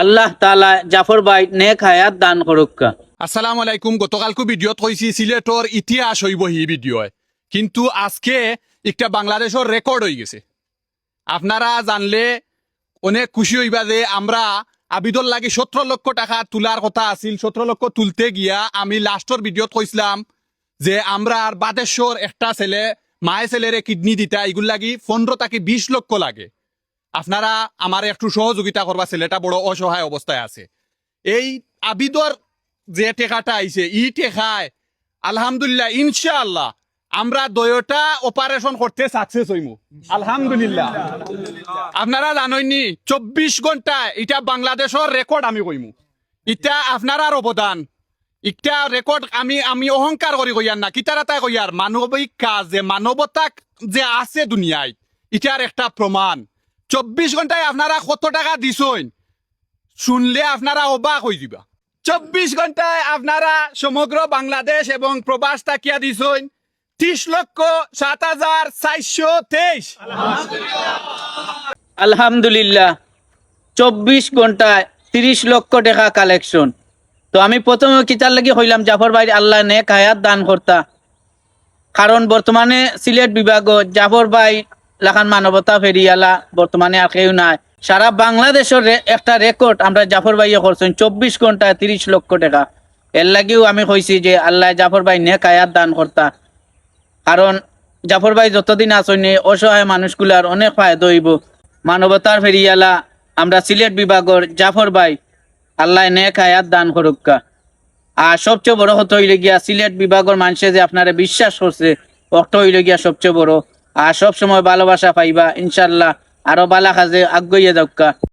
আল্লাহ তালা জাফর ভাই নেক হায়াত দান করুকা। আসসালামু আলাইকুম, গতকালকু ভিডিওত কইছি সিলেটর ইতিহাস হইব হি ভিডিও কিন্তু আজকে একটা বাংলাদেশের রেকর্ড হয়ে গেছে। আপনারা জানলে অনেক খুশি হইবা যে আমরা আবিদর লাগি সতেরো লক্ষ টাকা তোলার কথা আছিল। সতেরো লক্ষ তুলতে গিয়া আমি লাস্টর ভিডিওত কইছিলাম যে আমরা আর বাদেশ্বর একটা ছেলে মায়ে ছেলেরে কিডনি দিতা এগুলো লাগি পনেরো তাকে বিশ লক্ষ লাগে। আপনারা আমার একটু সহযোগিতা করবা, ছেলেটা বড় অসহায় অবস্থায় আছে। এই আবিদর যে টেকাটা আইছে, ই টেকায়, আলহামদুলিল্লাহ, ইনশাআল্লাহ, আমরা দয়টা অপারেশন করতে সাকসেস হইম। আলহামদুলিল্লাহ। আপনারা জানইনি চব্বিশ ঘণ্টা এটা বাংলাদেশের রেকর্ড আমি কইমু। ইটা আপনার অবদান। ইটা রেকর্ড আমি আমি অহংকার করি কইয়ার না কিতার এটা কইয়ার, মানবিক কাজ, যে মানবতা যে আছে দুনিয়ায়, ইটার একটা প্রমাণ। চব্বিশ ঘন্টায় আপনারা কত টাকা দিছইন? শুনলে আপনারা অবাক হয়ে দিবা চব্বিশ ঘন্টায় আপনারা সমগ্র বাংলাদেশ এবং প্রবাস তাকিয়া দিছইন। ত্রিশ লক্ষ সাত হাজার চারশো তেইশ। আলহামদুলিল্লাহ, চব্বিশ ঘন্টায় তিরিশ লক্ষ টাকা কালেকশন তো আমি প্রথমে কিতার লাগি হইলাম জাফর ভাই আল্লাহ নেক হায়াত দান করতা কারণ বর্তমানে সিলেট বিভাগ জাফর ভাই লাখান মানবতা ফেরিয়ালা বর্তমানে আর কেউ নাই। সারা বাংলাদেশের একটা রেকর্ড আমরা জাফর ভাইয়ে করছেন, চব্বিশ ঘন্টায় তিরিশ লক্ষ টাকা। এর লাগিও আমি কইছি যে আল্লাহ জাফর ভাই নেক হায়াত দান করতা। কারণ জাফর ভাই যতদিন আসেনি অসহায় মানুষগুলার অনেক ফায়দা হইব মানবতার ফেরিয়ালা আমরা সিলেট বিভাগের জাফর ভাই, আল্লাহ নেক হায়াত দান করুকা। আর সবচেয়ে বড় হতে হইলে গিয়া সিলেট বিভাগের মানুষে যে আপনারা বিশ্বাস করছে, অর্থ হইলে গিয়া সবচেয়ে বড়। আর সব সময় ভালোবাসা পাইবা ইনশাল্লাহ আরও বালা কাজে আগ্রইয়ে যাওকা